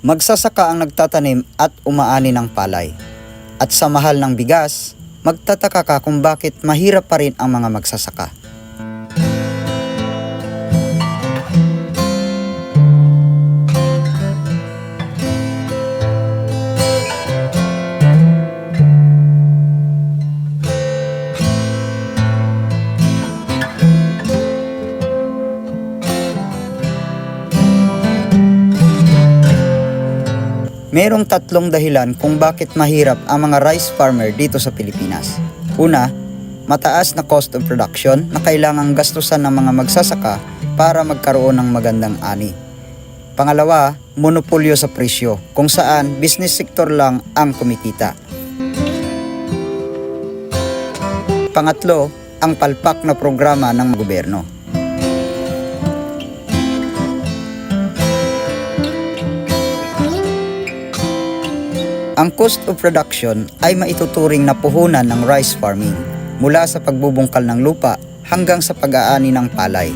Magsasaka ang nagtatanim at umaani ng palay. At sa mahal ng bigas, magtataka ka kung bakit mahirap pa rin ang mga magsasaka. Merong tatlong dahilan kung bakit mahirap ang mga rice farmer dito sa Pilipinas. Una, mataas na cost of production na kailangang gastusan ng mga magsasaka para magkaroon ng magandang ani. Pangalawa, monopolyo sa presyo kung saan business sector lang ang kumikita. Pangatlo, ang palpak na programa ng gobyerno. Ang cost of production ay maituturing na puhunan ng rice farming mula sa pagbubungkal ng lupa hanggang sa pag-aani ng palay.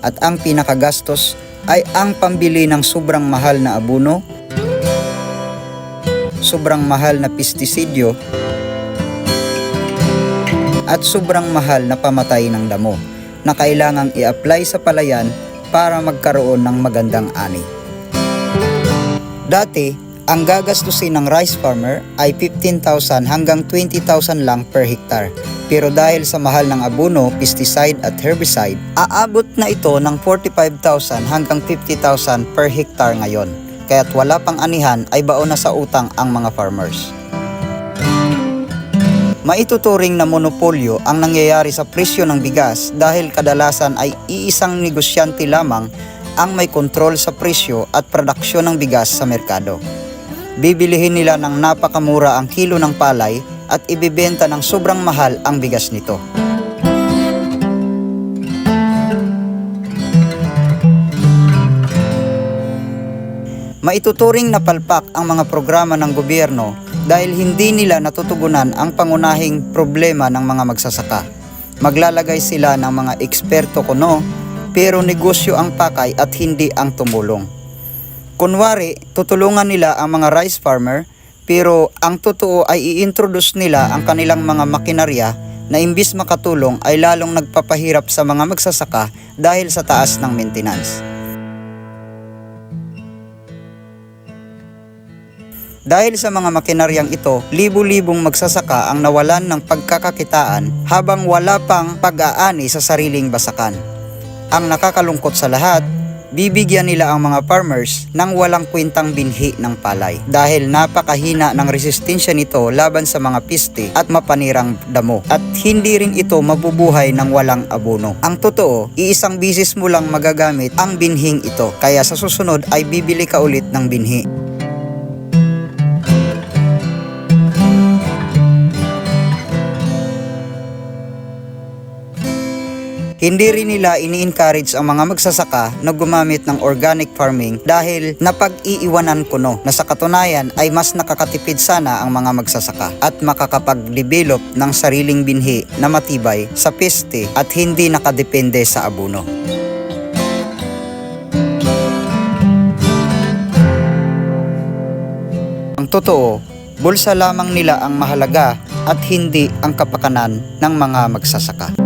At ang pinakagastos ay ang pambili ng sobrang mahal na abuno, sobrang mahal na pestisidyo, at sobrang mahal na pamatay ng damo na kailangang i-apply sa palayan para magkaroon ng magandang ani. Dati, ang gagastusin ng rice farmer ay 15,000 hanggang 20,000 lang per hektar. Pero dahil sa mahal ng abono, pesticide at herbicide, aabot na ito ng 45,000 hanggang 50,000 per hektar ngayon. Kaya't wala pang anihan ay baon na sa utang ang mga farmers. Maituturing na monopolyo ang nangyayari sa presyo ng bigas dahil kadalasan ay iisang negosyante lamang ang may kontrol sa presyo at produksyon ng bigas sa merkado. Bibilihin nila ng napakamura ang kilo ng palay at ibibenta ng sobrang mahal ang bigas nito. Maituturing na palpak ang mga programa ng gobyerno dahil hindi nila natutugunan ang pangunahing problema ng mga magsasaka. Maglalagay sila ng mga eksperto kuno, pero negosyo ang pakay at hindi ang tumulong. Kunwari, tutulungan nila ang mga rice farmer, pero ang totoo ay i-introduce nila ang kanilang mga makinarya na imbis makatulong ay lalong nagpapahirap sa mga magsasaka dahil sa taas ng maintenance. Dahil sa mga makinaryang ito, libu-libong magsasaka ang nawalan ng pagkakakitaan habang wala pang pag-aani sa sariling basakan. Ang nakakalungkot sa lahat, bibigyan nila ang mga farmers ng walang kwentang binhi ng palay dahil napakahina ng resistensya nito laban sa mga piste at mapanirang damo at hindi rin ito mabubuhay ng walang abono. Ang totoo, iisang bisis mo lang magagamit ang binhing ito kaya sa susunod ay bibili ka ulit ng binhi. Hindi rin nila ini-encourage ang mga magsasaka na gumamit ng organic farming dahil napag-iiwanan ko no na sa katunayan ay mas nakakatipid sana ang mga magsasaka at makakapag-develop ng sariling binhi na matibay sa peste at hindi nakadepende sa abono. Ang totoo, bulsa lamang nila ang mahalaga at hindi ang kapakanan ng mga magsasaka.